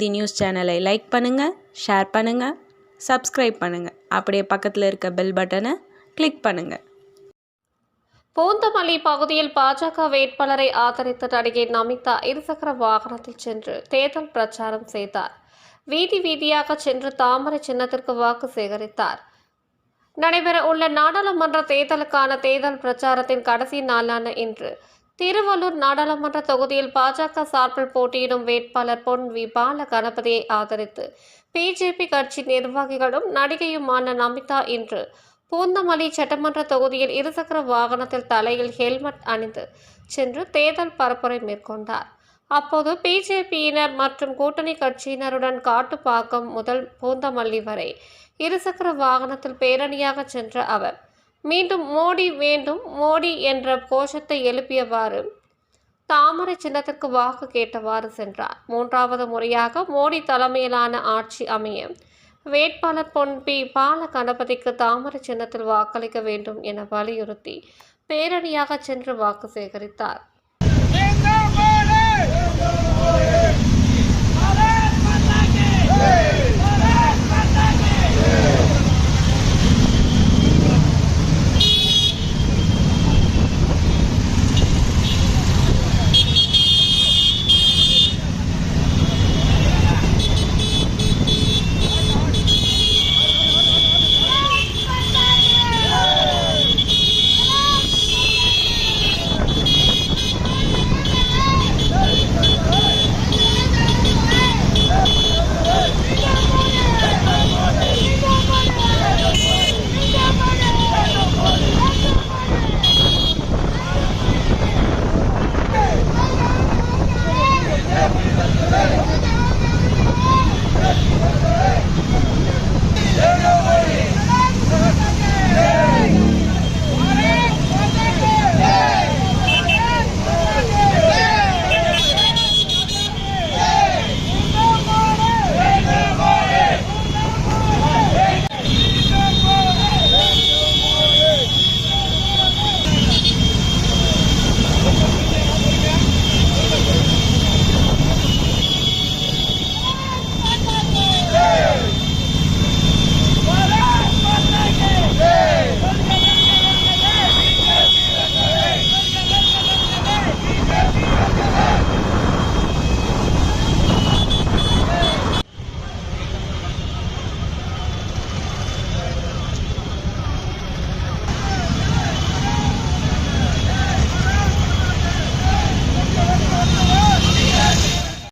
நீதி நியூஸ் சேனலை லைக் பண்ணுங்கள் ஷேர் பண்ணுங்கள் சப்ஸ்கிரைப் பண்ணுங்கள் அப்படியே பக்கத்தில் இருக்க பெல் பட்டனை கிளிக் பண்ணுங்கள் பூந்தமல்லி பகுதியில் பாஜக வேட்பாளரை ஆதரித்த நடிகை நமிதா இருசக்கர வாகனத்தில் சென்று தேர்தல் பிரச்சாரம் செய்தார். வீதி வீதியாக சென்று தாமரை சின்னத்திற்கு வாக்கு சேகரித்தார். நடைபெற உள்ள நாடாளுமன்ற தேர்தலுக்கான தேர்தல் பிரச்சாரத்தின் கடைசி நாளான இன்று திருவள்ளூர் நாடாளுமன்ற தொகுதியில் பாஜக சார்பில் போட்டியிடும் வேட்பாளர் பொன் வி. பால கணபதியை ஆதரித்து பிஜேபி கட்சி நிர்வாகிகளும் நடிகையுமான நமிதா இன்று பூந்தமல்லி சட்டமன்ற தொகுதியில் இருசக்கர வாகனத்தில் தலையில் ஹெல்மெட் அணிந்து சென்று தேர்தல் பரப்புரை மேற்கொண்டார். அப்போது பிஜேபியினர் மற்றும் கூட்டணி கட்சியினருடன் காட்டுப்பாக்கம் முதல் பூந்தமல்லி வரை இருசக்கர வாகனத்தில் பேரணியாக சென்ற அவர் மீண்டும் மோடி வேண்டும் மோடி என்ற கோஷத்தை எழுப்பியவாறு தாமரை சின்னத்திற்கு வாக்கு கேட்டவாறு சென்றார். மூன்றாவது முறையாக மோடி தலைமையிலான ஆட்சி அமைய வேட்பாளர் பொன் பி. பால கணபதிக்கு தாமரை சின்னத்தில் வாக்களிக்க வேண்டும் என வலியுறுத்தி பேரணியாக சென்று வாக்கு சேகரித்தார்.